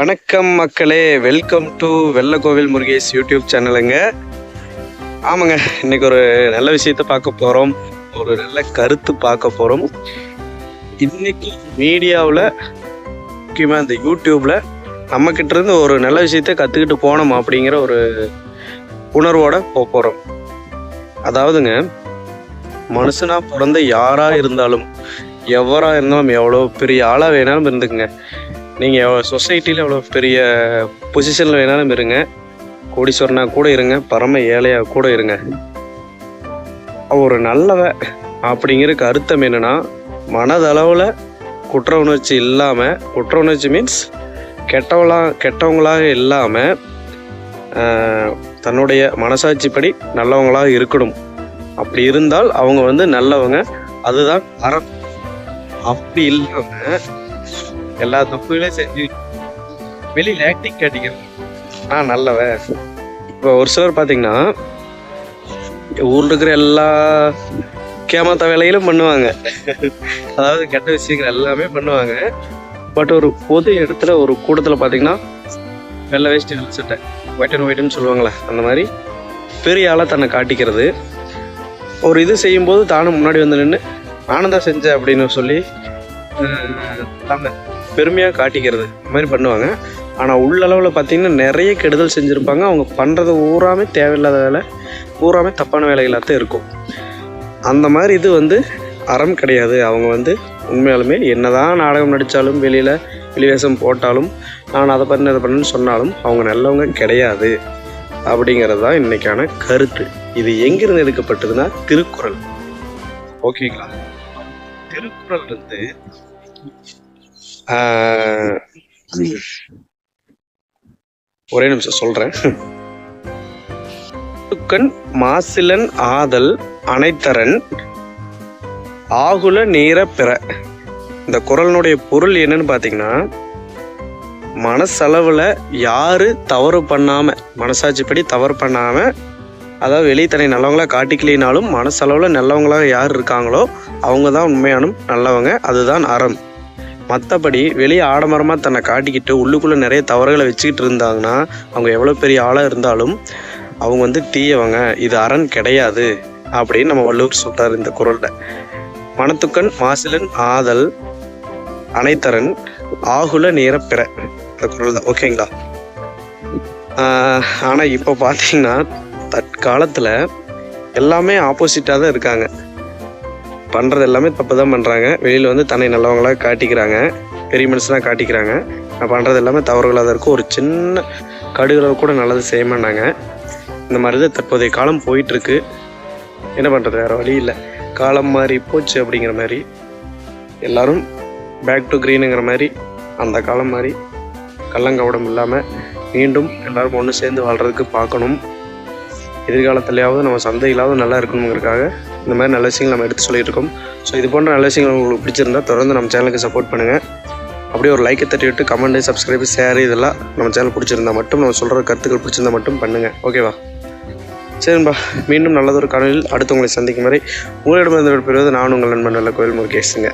வணக்கம் மக்களே. Welcome to Vellakovil Murugesh YouTube சேனலுங்க. ஆமாங்க இன்னைக்கு ஒரு நல்ல விஷயத்த பார்க்க போகிறோம் ஒரு நல்ல கருத்து பார்க்க போகிறோம் இன்னைக்கு மீடியாவில் முக்கியமாக இந்த யூடியூப்பில் நம்மக்கிட்ட இருந்து ஒரு நல்ல விஷயத்த கற்றுக்கிட்டு போனோம் அப்படிங்கிற ஒரு உணர்வோடு போக போகிறோம் அதாவதுங்க மனுஷனாக பிறந்த யாராக இருந்தாலும் எவராக இருந்தாலும் எவ்வளோ பெரிய ஆளாக வேணாலும் இருந்துக்குங்க. நீங்கள் சொசைட்டியில் எவ்வளோ பெரிய பொசிஷனில் வேணாலும் இருங்க. கோடீஸ்வரனா கூட இருங்க பரம ஏழையாக கூட இருங்க. ஒரு நல்லவ அப்படிங்கிறதுக்கு அர்த்தம் என்னன்னா மனதளவில் குற்ற உணர்ச்சி இல்லாமல் குற்ற உணர்ச்சி மீன்ஸ் கெட்டவளா கெட்டவங்களாக இல்லாமல் தன்னுடைய மனசாட்சிப்படி நல்லவங்களாக இருக்கணும். அப்படி இருந்தால் அவங்க வந்து நல்லவங்க. அதுதான் அறம். அப்படி இல்லாமல் எல்லா தப்புகளையும் செஞ்சு வெளியில் ஆக்டிங் காட்டிக்கிறது நான் நல்லவன் இப்போ ஒரு சிலர் பார்த்தீங்கன்னா ஊரில் இருக்கிற எல்லா கேமத்த வேலைகளும் பண்ணுவாங்க. அதாவது கெட்ட விஷயங்கள் எல்லாமே பண்ணுவாங்க. பட் ஒரு பொது இடத்துல ஒரு கூட்டத்தில் பார்த்தீங்கன்னா வெள்ளை வேஷ்டி வெள்ளை சட்டை ஒயிட் அண்ட் ஒயிட்னு சொல்லுவாங்களே அந்த மாதிரி பெரிய ஆளாக தன்னை காட்டிக்கிறது. ஒரு இது செய்யும்போது தானும் முன்னாடி வந்து நின்று நானும் தான் செஞ்சேன் அப்படின்னு சொல்லி தன்னை பெருமையாக காட்டிக்கிறது. இந்த மாதிரி பண்ணுவாங்க. ஆனால் உள்ளளவில் பார்த்தீங்கன்னா நிறைய கெடுதல் செஞ்சுருப்பாங்க. அவங்க பண்ணுறது ஊராமே தேவையில்லாத வேலை பூராமே தப்பான வேலைகளாக தான் இருக்கும். அந்த மாதிரி இது வந்து அறம் கிடையாது. அவங்க வந்து உண்மையாலுமே என்னதான் நாடகம் நடித்தாலும் வெளியில் வெளிவேஷம் போட்டாலும் நான் அதை பண்ண இதை பண்ணுன்னு சொன்னாலும் அவங்க நல்லவங்க கிடையாது. அப்படிங்கிறது தான் இன்னைக்கான கருத்து. இது எங்கிருந்து எடுக்கப்பட்டதுன்னா திருக்குறள். ஓகேங்களா? திருக்குறள் வந்து ஒரே நிமிஷம் சொல்றேன். மாசிலன் ஆதல் அனைத்தரன் ஆகுல நீர பிற. இந்த குரலினுடைய பொருள் என்னன்னு பார்த்தீங்கன்னா மனசளவில் யாரு தவறு பண்ணாம மனசாட்சிப்படி தவறு பண்ணாம அதாவது வெளியே தன்னை நல்லவங்களா காட்டிக்கலினாலும் மனசளவில் நல்லவங்களா யார் இருக்காங்களோ அவங்க தான் உண்மையான நல்லவங்க. அதுதான் அறம். மற்றபடி வெளியே ஆடம்பரமாக தன்னை காட்டிக்கிட்டு உள்ளுக்குள்ளே நிறைய தவறுகளை வச்சுக்கிட்டு இருந்தாங்கன்னா அவங்க எவ்வளோ பெரிய ஆளாக இருந்தாலும் அவங்க வந்து தீயவங்க இது அரண் கிடையாது அப்படின்னு நம்ம வள்ளுவர் சொல்கிறார் இந்த குரலில். மனத்துக்கண் மாசிலன் ஆதல் அனைத்தரன் ஆகுல நேர பிற இந்த குரல் தான் ஓகேங்களா ஆனால் இப்போ பார்த்தீங்கன்னா தற்காலத்தில் எல்லாமே ஆப்போசிட்டாக தான் இருக்காங்க. பண்ணுறது எல்லாமே தப்பு தான் பண்ணுறாங்க வெளியில் வந்து தன்னை நல்லவங்களாக காட்டிக்கிறாங்க. பெரிய மனுஷனாக காட்டிக்கிறாங்க. நான் பண்ணுறது எல்லாமே தவறுகளாக தான் இருக்கும். ஒரு சின்ன கடுகளவு கூட நல்லது செய்ய மாட்டாங்க. இந்த மாதிரி தான் தற்போதைய காலம் போயிட்டுருக்கு. என்ன பண்ணுறது வேறு வழி இல்லை. காலம் மாறி போச்சு அப்படிங்கிற மாதிரி. எல்லாரும் பேக் டு க்ரீனுங்கிற மாதிரி அந்த காலம் மாதிரி கள்ளங்கவடம் இல்லாமல் மீண்டும் எல்லோரும் ஒன்று சேர்ந்து வாழ்கிறதுக்கு பார்க்கணும். எதிர்காலத்துலையாவது நம்ம சந்தையிலாவது நல்லா இருக்கணுங்கிறதுக்காக இந்த மாதிரி நல்ல விஷயங்கள் நம்ம எடுத்து சொல்லிட்டு இருக்கோம். ஸோ இது போன்ற நல்ல விஷயங்கள் உங்களுக்கு பிடிச்சிருந்தா தொடர்ந்து நம்ம சேனலுக்கு சப்போர்ட் பண்ணுங்கள் அப்படியே ஒரு லைக்கை தட்டி விட்டு கமெண்ட் சப்ஸ்கிரைப் ஷேர் இதெல்லாம் நம்ம சேனல் பிடிச்சிருந்தா மட்டும் நம்ம சொல்கிற கருத்துக்கள் பிடிச்சிருந்தா மட்டும் பண்ணுங்கள் ஓகேவா சரிம்பா மீண்டும் நல்லதொரு காணொலியில் அடுத்து உங்களை சந்திக்கும் வரை உங்களிடமிருந்து பெறுவது நான் உங்கள் நண்பன் நல்ல கோயில் முருகேஷுங்க.